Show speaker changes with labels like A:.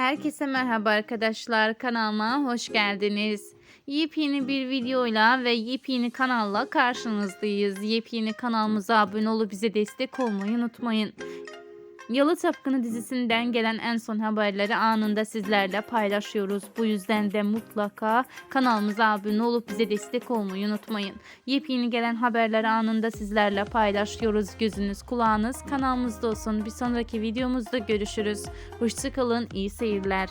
A: Herkese merhaba arkadaşlar. Kanalıma hoş geldiniz. Yepyeni bir videoyla ve yepyeni kanalla karşınızdayız. Yepyeni kanalımıza abone olup bize destek olmayı unutmayın. Yalı Tapkını dizisinden gelen en son haberleri anında sizlerle paylaşıyoruz. Bu yüzden de mutlaka kanalımıza abone olup bize destek olmayı unutmayın. Yepyeni gelen haberleri anında sizlerle paylaşıyoruz. Gözünüz kulağınız kanalımızda olsun. Bir sonraki videomuzda görüşürüz. Hoşçakalın, iyi seyirler.